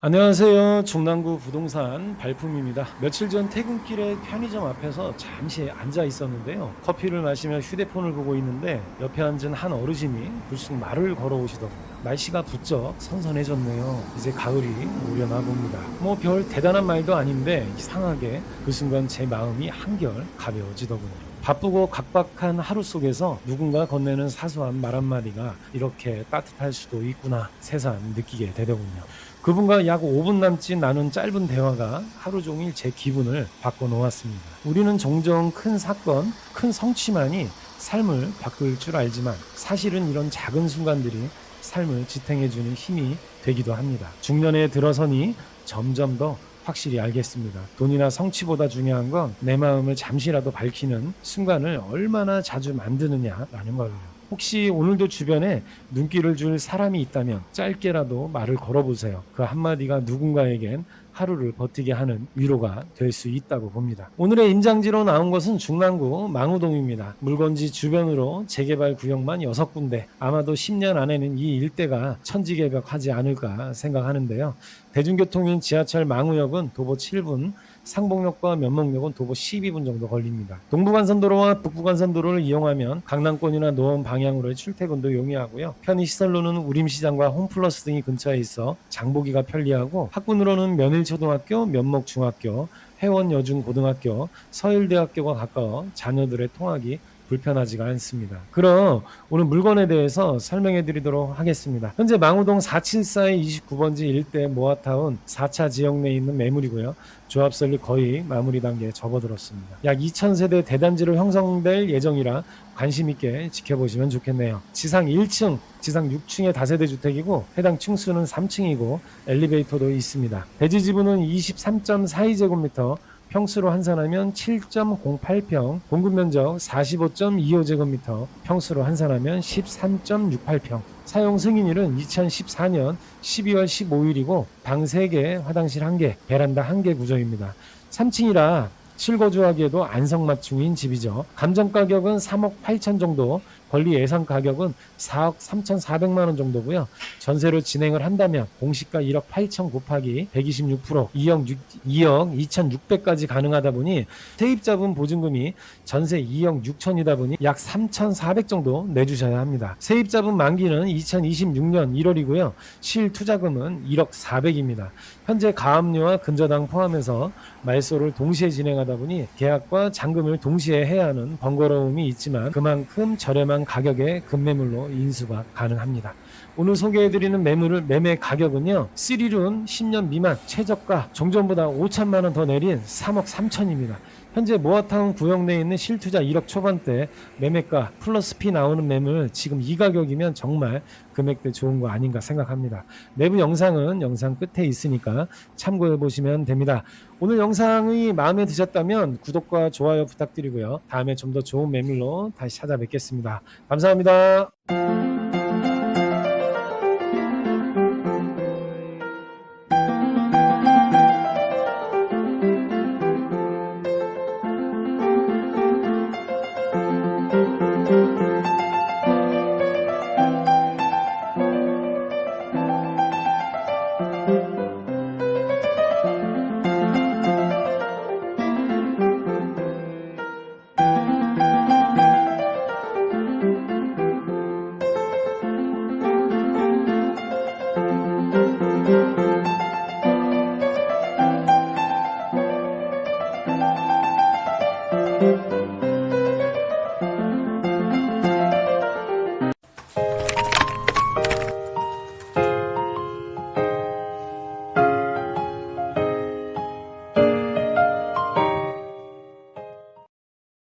안녕하세요. 중랑구 부동산 발품입니다. 며칠 전 퇴근길에 편의점 앞에서 잠시 앉아 있었는데요. 커피를 마시며 휴대폰을 보고 있는데 옆에 앉은 한 어르신이 불쑥 말을 걸어오시더군요. 날씨가 부쩍 선선해졌네요. 이제 가을이 오려나 봅니다. 뭐 별 대단한 말도 아닌데 이상하게 그 순간 제 마음이 한결 가벼워지더군요. 바쁘고 각박한 하루 속에서 누군가 건네는 사소한 말 한마디가 이렇게 따뜻할 수도 있구나 새삼 느끼게 되더군요. 그분과 약 5분 남짓 나눈 짧은 대화가 하루 종일 제 기분을 바꿔놓았습니다. 우리는 종종 큰 사건, 큰 성취만이 삶을 바꿀 줄 알지만 사실은 이런 작은 순간들이 삶을 지탱해주는 힘이 되기도 합니다. 중년에 들어서니 점점 더 확실히 알겠습니다. 돈이나 성취보다 중요한 건 내 마음을 잠시라도 밝히는 순간을 얼마나 자주 만드느냐라는 거예요. 혹시 오늘도 주변에 눈길을 줄 사람이 있다면 짧게라도 말을 걸어보세요. 그 한마디가 누군가에겐 하루를 버티게 하는 위로가 될 수 있다고 봅니다. 오늘의 임장지로 나온 것은 중랑구 망우동입니다. 물건지 주변으로 재개발 구역만 6군데 아마도 10년 안에는 이 일대가 천지개벽하지 않을까 생각하는데요. 대중교통인 지하철 망우역은 도보 7분, 상봉역과 면목역은 도보 12분 정도 걸립니다. 동부간선도로와 북부간선도로를 이용하면 강남권이나 노원 방향으로의 출퇴근도 용이하고요. 편의시설로는 우림시장과 홈플러스 등이 근처에 있어 장보기가 편리하고 학군으로는 면일 초등학교, 면목중학교, 해원여중고등학교, 서일대학교가 가까워 자녀들의 통학이 불편하지가 않습니다. 그럼 오늘 물건에 대해서 설명해 드리도록 하겠습니다. 현재 망우동 474의 29번지 일대 모아타운 4차 지역 내에 있는 매물이고요. 조합 설립 거의 마무리 단계에 접어들었습니다. 약 2,000세대 대단지로 형성될 예정이라 관심 있게 지켜보시면 좋겠네요. 지상 1층, 지상 6층의 다세대 주택이고 해당 층수는 3층이고 엘리베이터도 있습니다. 대지 지분은 23.42제곱미터, 평수로 환산하면 7.08평, 공급 면적 45.25제곱미터, 평수로 환산하면 13.68평. 사용 승인일은 2014년 12월 15일이고 방 3개, 화장실 1개, 베란다 1개 구조입니다. 3층이라 실거주하기에도 안성맞춤인 집이죠. 감정 가격은 3억 8천 정도, 권리 예상 가격은 4억 3,400만 원 정도고요. 전세로 진행을 한다면 공시가 1억 8천 곱하기 126% 2억 6, 2억 2,600까지 가능하다 보니 세입자분 보증금이 전세 2억 6천이다 보니 약 3,400 정도 내주셔야 합니다. 세입자분 만기는 2026년 1월이고요. 실 투자금은 1억 400입니다. 현재 가압류와 근저당 포함해서 말소를 동시에 진행하다 보니 계약과 잔금을 동시에 해야 하는 번거로움이 있지만 그만큼 저렴한 가격의 급매물로 인수가 가능합니다. 오늘 소개해드리는 매물을 매매 가격은요. 3륜 10년 미만 최저가 종전보다 5천만 원 더 내린 3억 3천입니다. 현재 모아타운 구역 내에 있는 실투자 1억 초반대 매매가 플러스 피 나오는 매물 지금 이 가격이면 정말 금액대 좋은 거 아닌가 생각합니다. 내부 영상은 영상 끝에 있으니까 참고해 보시면 됩니다. 오늘 영상이 마음에 드셨다면 구독과 좋아요 부탁드리고요. 다음에 좀 더 좋은 매물로 다시 찾아뵙겠습니다. 감사합니다.